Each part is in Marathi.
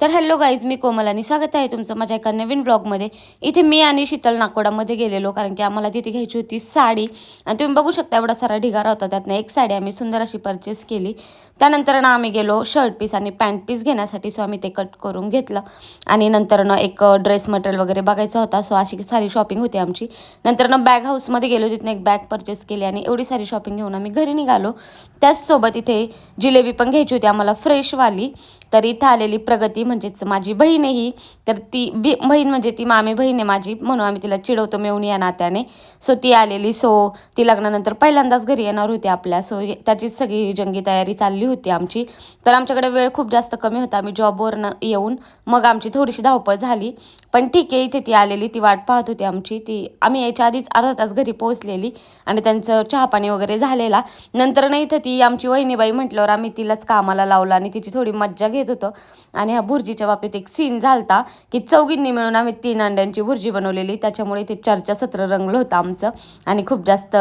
तर हॅलो गाईज मी कोमल आणि स्वागत आहे तुमचं माझ्या एका नवीन ब्लॉगमध्ये इथे मी आणि शीतल नाकोडामध्ये गेलेलो कारण की आम्हाला तिथे घ्यायची होती साडी. आणि तुम्ही बघू शकता एवढा सारा ढिगारा होता त्यातनं एक साडी आम्ही सुंदर अशी परचेस केली. त्यानंतर ना आम्ही गेलो शर्ट पीस आणि पॅन्ट पीस घेण्यासाठी सो आम्ही ते कट करून घेतलं. आणि नंतर ना एक ड्रेस मटेरियल वगैरे बघायचा होता सो अशी सारी शॉपिंग होती आमची. नंतर ना बॅग हाऊसमध्ये गेलो तिथनं एक बॅग परचेस केली आणि एवढी सारी शॉपिंग घेऊन आम्ही घरी निघालो. त्याचसोबत इथे जिलेबी पण घ्यायची होती आम्हाला फ्रेशवाली. तर इथं आलेली प्रगती म्हणजेच माझी बहीण आहे ही तर ती बी बहीण म्हणजे ती मामी बहीण आहे माझी म्हणून आम्ही तिला चिडवतो मिळून या नात्याने. सो ती आलेली सो ती लग्नानंतर पहिल्यांदाच घरी येणार होती आपल्या. सो त्याचीच सगळी जंगी तयारी चालली होती आमची. तर आमच्याकडे वेळ खूप जास्त कमी होता. आम्ही जॉबवरनं येऊन मग आमची थोडीशी धावपळ झाली. पण ठीक आहे इथे ती आलेली ती वाट पाहत होती आमची. ती आम्ही यायच्या आधीच अर्धा तास घरी पोहोचलेली आणि त्यांचं चहापाणी वगैरे झालेला. नंतर नाही इथं ती आमची वहिनीबाई म्हटल्यावर आम्ही तिलाच कामाला लावलं आणि तिची थोडी मज्जा घेत होतो. आणि हा भुर्जीच्या बाबतीत एक सीन झालता की चौघींनी मिळून आम्ही तीन अंड्यांची भुर्जी बनवलेली. त्याच्यामुळे इथे चर्चासत्र रंगलं होतं आमचं आणि खूप जास्त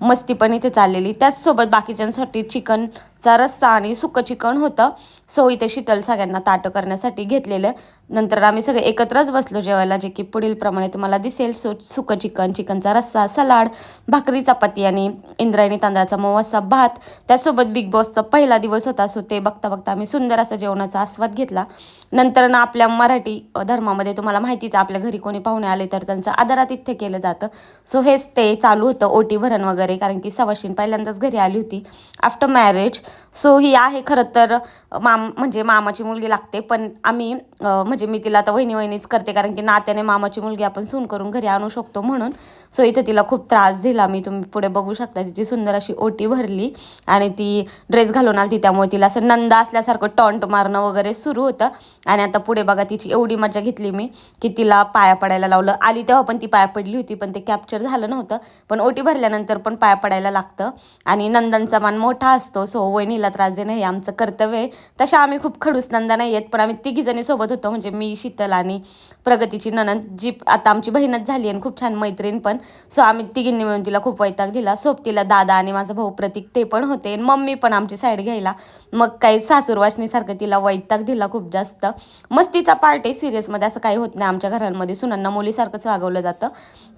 मस्ती पण इथे चाललेली. त्याचसोबत बाकीच्यांसाठी चिकनचा रस्सा आणि सुकं चिकन होतं. सो इथे शीतल सगळ्यांना ताटं करण्यासाठी घेतलेलं. नंतर आम्ही सगळे एकत्रच बसलो जेवायला जे की पुढील प्रमाणे तुम्हाला दिसेल सो सुकं चिकन चिकनचा रस्सा सलाड भाकरी चपाती आणि इंद्रायणी तांदळाचा मोवासा भात. त्यासोबत बिग बॉसचा पहिला दिवस होता सो ते बघता बघता आम्ही सुंदर असा जेवणाचा आस्वाद घेतला. नंतर ना आपल्या मराठी धर्मामध्ये तुम्हाला माहितीच आपल्या घरी कोणी पाहुणे आले तर त्यांचं आदरातिथ्य केलं जातं. सो हेच ते चालू होतं ओटी भरण वगैरे कारण की सवाशीन पहिल्यांदाच घरी आली होती आफ्टर मॅरेज सो ही आहे खरं तर माम म्हणजे मामाची मुलगी लागते पण आम्ही म्हणजे म्हणजे मी तिला आता वहिनी वहिनीच करते कारण की नात्याने मामाची मुलगी आपण सून करून घरी आणू शकतो म्हणून. सो इथे तिला खूप त्रास दिला. मी तुम्ही पुढे बघू शकता तिची सुंदर अशी ओटी भरली आणि ती ड्रेस घालून आली त्यामुळे तिला असं नंदा असल्यासारखं टॉन्ट मारणं वगैरे सुरू होतं. आणि आता पुढे बघा तिची एवढी मजा घेतली मी की तिला पाया पडायला लावलं. आली तेव्हा पण ती पाया पडली होती पण ते कॅप्चर झालं नव्हतं. पण ओटी भरल्यानंतर पण पाया पडायला लागतं. आणि नंदांचा मान मोठा असतो. सो वहिनीला त्रास देणं हे आमचं कर्तव्य आहे. तशा आम्ही खूप खडूस नंदा नाही आहेत पण आम्ही तिघीजणी सोबत होतो. म्हणजे म्हणजे मी शीतल आणि प्रगतीची ननंद जी आता आमची बहीणच झाली आणि खूप छान मैत्रीण पण. सो आम्ही तिघींनी मिळून तिला खूप वैताग दिला. सोबतीला दादा आणि माझा भाऊ प्रतीक ते पण होते आणि मम्मी पण आमची साईड घ्यायला. मग काही सासूरवाशनीसारखं तिला वैताग दिला खूप जास्त. मस्तीचा पार्ट आहे सिरियसमध्ये असं काही होत नाही. आमच्या घरांमध्ये सुनांना मुलीसारखंच वागवलं जातं.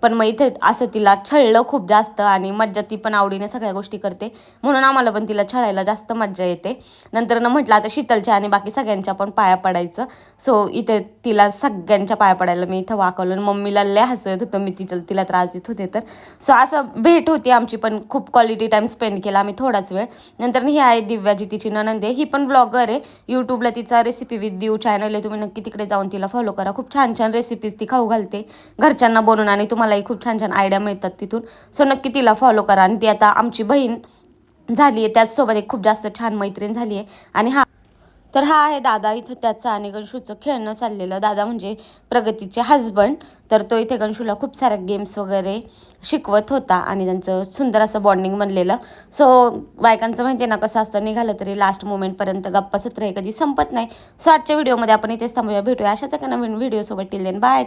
पण मग इथे असं तिला छळलं खूप जास्त आणि मज्जा ती पण आवडीने सगळ्या गोष्टी करते. म्हणून आम्हाला पण तिला छळायला जास्त मज्जा येते. नंतर न म्हटलं आता शीतलच्या आणि बाकी सगळ्यांच्या पण पाया पडायचं. सो इथे तिला सगळ्यांच्या पाया पडायला मी इथं वाकवलं आणि मम्मीला लय हसू होतं मी तिच्या तिला त्रास देत होते तर. सो असं भेट होती आमची पण खूप क्वालिटी टाईम स्पेंड केला आम्ही थोडाच वेळ. नंतर ही आहे दिव्याजी तिची ननंद आहे. ही पण ब्लॉगर आहे. यूट्यूबला तिचा रेसिपी विथ दिव चॅनल आहे. तुम्ही नक्की तिकडे जाऊन तिला फॉलो करा. खूप छान छान रेसिपीज ती खाऊ घालते. घरच्यांना बनवून आणि तुम्हालाही खूप छान छान आयडिया मिळतात तिथून. सो नक्की तिला फॉलो करा. आणि ती आता आमची बहीण झाली आहे. त्याचसोबत एक खूप जास्त छान मैत्रीण झाली आहे. आणि हा तर हा आहे दादा इथं त्याचं आणि गणशूचं खेळणं चाललेलं. दादा म्हणजे प्रगतीचे हजबंड तर तो इथे गणशूला खूप साऱ्या गेम्स वगैरे शिकवत होता आणि त्यांचं सुंदर असं बॉन्डिंग बनलेलं. सो बायकांचं माहिती आहे ना कसं असतं निघालं तरी लास्ट मोमेंटपर्यंत गप्पा सत्र हे कधी संपत नाही. सो आजच्या व्हिडिओमध्ये आपण इथेच थांबूया भेटूया. अशाच एका नवीन व्हिडिओसोबत टिल देन बाय